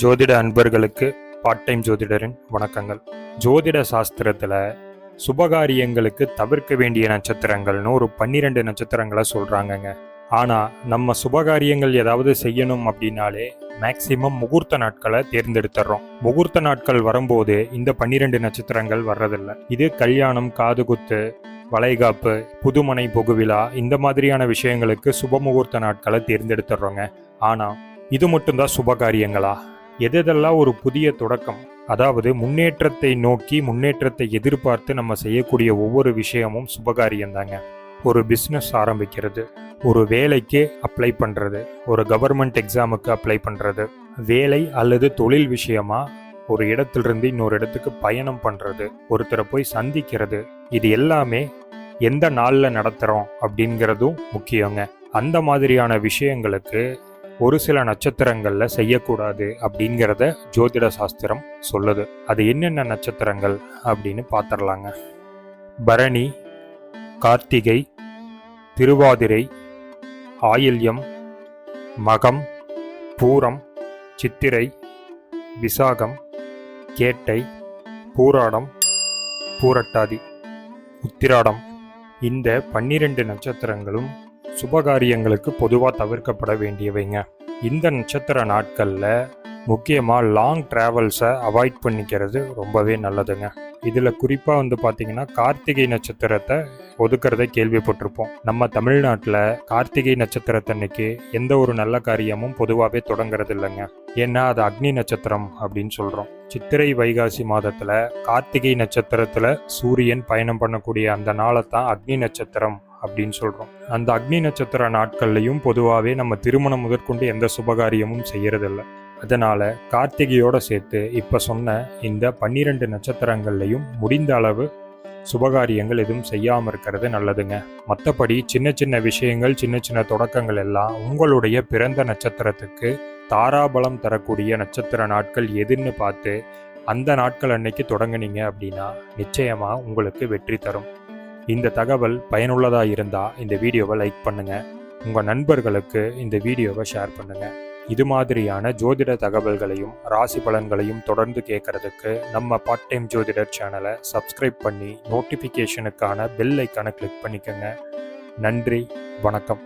ஜோதிட அன்பர்களுக்கு part time ஜோதிடரின் வணக்கங்கள். ஜோதிட சாஸ்திரத்தில் சுபகாரியங்களுக்கு தவிர்க்க வேண்டிய நட்சத்திரங்கள்னு ஒரு பன்னிரெண்டு நட்சத்திரங்களை சொல்கிறாங்கங்க ஆனால் நம்ம சுபகாரியங்கள் ஏதாவது செய்யணும் அப்படின்னாலே மேக்சிமம் முகூர்த்த நாட்களை தேர்ந்தெடுத்துறோம். முகூர்த்த நாட்கள் வரும்போது இந்த பன்னிரெண்டு நட்சத்திரங்கள் வர்றதில்ல. இது கல்யாணம் காதுகுத்து வளைகாப்பு புதுமனை புகுவிழா இந்த மாதிரியான விஷயங்களுக்கு சுப முகூர்த்த நாட்களை தேர்ந்தெடுத்துடுறோங்க ஆனால் இது மட்டும்தான் சுபகாரியங்களா? எதெல்லாம் ஒரு புதிய தொடக்கம் அதாவது முன்னேற்றத்தை நோக்கி முன்னேற்றத்தை எதிர்பார்த்து நம்ம செய்யக்கூடிய ஒவ்வொரு விஷயமும் சுபகாரியம்தாங்க. ஒரு பிஸ்னஸ் ஆரம்பிக்கிறது ஒரு வேலைக்கு அப்ளை பண்ணுறது ஒரு கவர்மெண்ட் எக்ஸாமுக்கு அப்ளை பண்ணுறது வேலை அல்லது தொழில் விஷயமா ஒரு இடத்திலிருந்து இன்னொரு இடத்துக்கு பயணம் பண்ணுறது ஒருத்தரை போய் சந்திக்கிறது இது எல்லாமே எந்த நாளில் நடத்துகிறோம் அப்படிங்கிறதும் முக்கியங்க. அந்த மாதிரியான விஷயங்களுக்கு ஒரு சில நட்சத்திரங்களில் செய்யக்கூடாது அப்படிங்கிறத ஜோதிட சாஸ்திரம் சொல்லுது. அது என்னென்ன நட்சத்திரங்கள் அப்படின்னு பார்த்துடலாங்க பரணி கார்த்திகை திருவாதிரை ஆயில்யம் மகம் பூரம் சித்திரை விசாகம் கேட்டை பூராடம் பூரட்டாதி உத்திராடம். இந்த பன்னிரண்டு நட்சத்திரங்களும் சுபகாரியங்களுக்கு பொதுவாக தவிர்க்கப்பட வேண்டியவைங்க. இந்த நட்சத்திர நாட்களில் முக்கியமாக லாங் ட்ராவல்ஸை அவாய்ட் பண்ணிக்கிறது ரொம்பவே நல்லதுங்க. இதில் குறிப்பாக வந்து பார்த்தீங்கன்னா கார்த்திகை நட்சத்திரத்தை ஒதுக்கிறதை கேள்விப்பட்டிருப்போம். நம்ம தமிழ்நாட்டில் கார்த்திகை நட்சத்திரத்தன்னைக்கு எந்த ஒரு நல்ல காரியமும் பொதுவாகவே தொடங்குறது இல்லைங்க. ஏன்னா அது அக்னி நட்சத்திரம் அப்படின்னு சொல்கிறோம் சித்திரை வைகாசி மாதத்தில் கார்த்திகை நட்சத்திரத்தில் சூரியன் பயணம் பண்ணக்கூடிய அந்த நாளை தான் அக்னி நட்சத்திரம் அப்படின்னு சொல்கிறோம் அந்த அக்னி நட்சத்திர நாட்கள்லையும் பொதுவாகவே நம்ம திருமணம் முதற்கொண்டு எந்த சுபகாரியமும் செய்கிறதில்ல அதனால் கார்த்திகையோட சேர்த்து இப்போ சொன்ன இந்த பன்னிரெண்டு நட்சத்திரங்கள்லையும் முடிந்த அளவு சுபகாரியங்கள் எதுவும் செய்யாமல் இருக்கிறது நல்லதுங்க. மற்றபடி சின்ன சின்ன விஷயங்கள் சின்ன சின்ன தொடக்கங்கள் எல்லாம் உங்களுடைய பிறந்த நட்சத்திரத்துக்கு தாராபலம் தரக்கூடிய நட்சத்திர நாட்கள் எதுன்னு பார்த்து அந்த நாட்கள் அன்னைக்கு தொடங்குனீங்க அப்படின்னா நிச்சயமாக உங்களுக்கு வெற்றி தரும். இந்த தகவல் பயனுள்ளதாக இருந்தால் இந்த வீடியோவை லைக் பண்ணுங்கள் உங்கள் நண்பர்களுக்கு இந்த வீடியோவை ஷேர் பண்ணுங்கள் இது மாதிரியான ஜோதிட தகவல்களையும் ராசி பலன்களையும் தொடர்ந்து கேட்கறதுக்கு நம்ம பார்ட் டைம் ஜோதிடர் சேனலை சப்ஸ்கிரைப் பண்ணி நோட்டிஃபிகேஷனுக்கான பெல் ஐக்கானை கிளிக் பண்ணிக்கோங்க. நன்றி வணக்கம்.